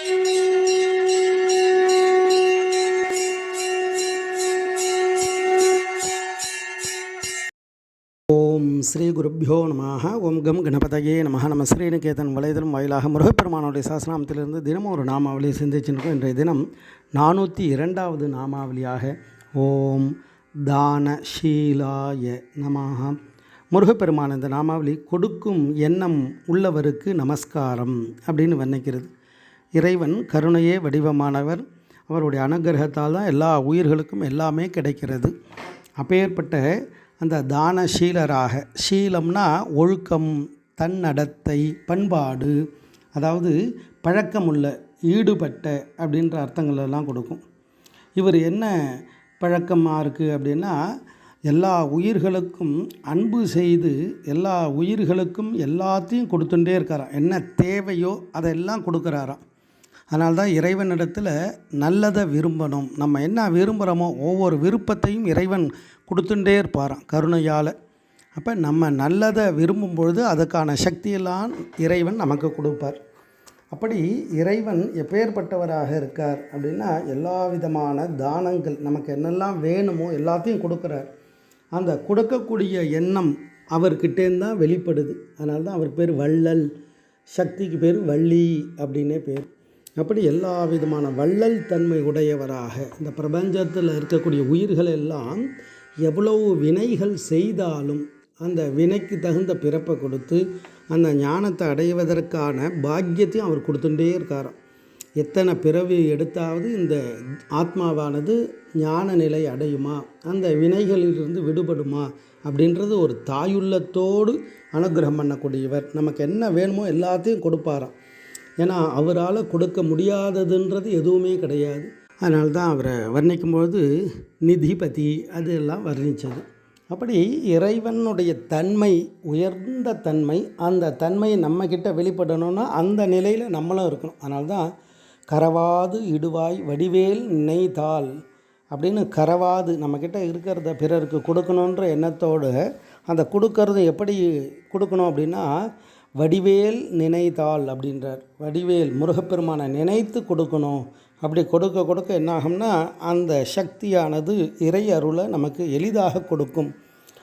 ஓம் ஸ்ரீ குருப்பியோ நமாக ஓம் கம் கணபதையே நமக நம்ம ஸ்ரீநிகேதன் வலைதளம் வாயிலாக முருகப்பெருமானுடைய சாசனாமத்திலிருந்து தினமும் ஒரு நாமாவளியை சிந்திச்சுருக்கோம் இன்றைய தினம் நானூற்றி இரண்டாவது நாமாவளியாக ஓம் தானஷீலாய நமாக முருகப்பெருமான் இந்த நாமாவளி கொடுக்கும் எண்ணம் உள்ளவருக்கு நமஸ்காரம் அப்படின்னு வர்ணிக்கிறது. இறைவன் கருணையே வடிவமானவர். அவருடைய அனுகிரகத்தால் தான் எல்லா உயிர்களுக்கும் எல்லாமே கிடைக்கிறது. அப்பேற்பட்ட அந்த தானசீலராக சீலம்னா ஒழுக்கம் தன்னடத்தை பண்பாடு அதாவது பழக்கமுள்ள ஈடுபட்ட அப்படின்ற அர்த்தங்களெல்லாம் கொடுக்கும். இவர் என்ன பழக்கமாக இருக்குது அப்படின்னா எல்லா உயிர்களுக்கும் அன்பு செய்து எல்லா உயிர்களுக்கும் எல்லாத்தையும் கொடுத்துட்டே இருக்காராம். என்ன தேவையோ அதெல்லாம் கொடுக்குறாராம். அதனால்தான் இறைவனிடத்தில் நல்லதை விரும்பணும். நம்ம என்ன விரும்புகிறோமோ ஒவ்வொரு விருப்பத்தையும் இறைவன் கொடுத்துட்டே இருப்பாராம் கருணையால். அப்போ நம்ம நல்லதை விரும்பும் பொழுது அதுக்கான சக்தியெல்லாம் இறைவன் நமக்கு கொடுப்பார். அப்படி இறைவன் எப்பேற்பட்டவராக இருக்கார் அப்படின்னா எல்லா விதமான தானங்கள் நமக்கு என்னெல்லாம் வேணுமோ எல்லாத்தையும் கொடுக்குறார். அந்த கொடுக்கக்கூடிய எண்ணம் அவர்கிட்டேருந்து தான் வெளிப்படுது. அதனால தான் அவர் பேர் வள்ளல் சக்திக்கு பேர் வள்ளி அப்படின்னே பேர். அப்படி எல்லா விதமான வள்ளல் தன்மை உடையவராக இந்த பிரபஞ்சத்தில் இருக்கக்கூடிய உயிர்கள் எல்லாம் எவ்வளவு வினைகள் செய்தாலும் அந்த வினைக்கு தகுந்த பிறப்பை கொடுத்து அந்த ஞானத்தை அடைவதற்கான பாக்கியத்தையும் அவர் கொடுத்துட்டே இருக்காராம். எத்தனை பிறவி எடுத்தாவது இந்த ஆத்மாவானது ஞான நிலை அடையுமா அந்த வினைகளிலிருந்து விடுபடுமா அப்படின்றது ஒரு தாயுள்ளத்தோடு அனுகிரகம் பண்ணக்கூடியவர். நமக்கு என்ன வேணுமோ எல்லாத்தையும் கொடுப்பாராம். ஏன்னா அவரால் கொடுக்க முடியாததுன்றது எதுவுமே கிடையாது. அதனால தான் அவரை வர்ணிக்கும்பொழுது நிதிபதி அது எல்லாம் வர்ணித்தது அப்படி இறைவனுடைய தன்மை உயர்ந்த தன்மை அந்த தன்மை நம்மக்கிட்ட வெளிப்படணும்னா அந்த நிலையில் நம்மளும் இருக்கணும். அதனால தான் கரவாது இடுவாய் வடிவேல் நினைத்தால் அப்படின்னு கரவாது நம்மக்கிட்ட இருக்கிறத பிறருக்கு கொடுக்கணுன்ற எண்ணத்தோடு அந்த கொடுக்கறது எப்படி கொடுக்கணும் அப்படின்னா வடிவேல் நினைத்தால் அப்படின்றார். வடிவேல் முருகப்பெருமானை நினைத்து கொடுக்கணும். அப்படி கொடுக்க கொடுக்க என்னாகும்னா அந்த சக்தியானது இறை அருளை நமக்கு எளிதாக கொடுக்கும்.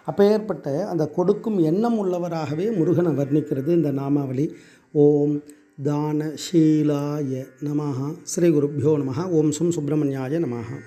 அப்பேற்பட்ட அந்த கொடுக்கும் எண்ணம் உள்ளவராகவே முருகனை வர்ணிக்கிறது இந்த நாமாவளி. ஓம் தான ஷீலாய நமஹா. ஸ்ரீ குருப்பியோ நமஹா. ஓம் சும் சுப்பிரமணியாய நமஹா.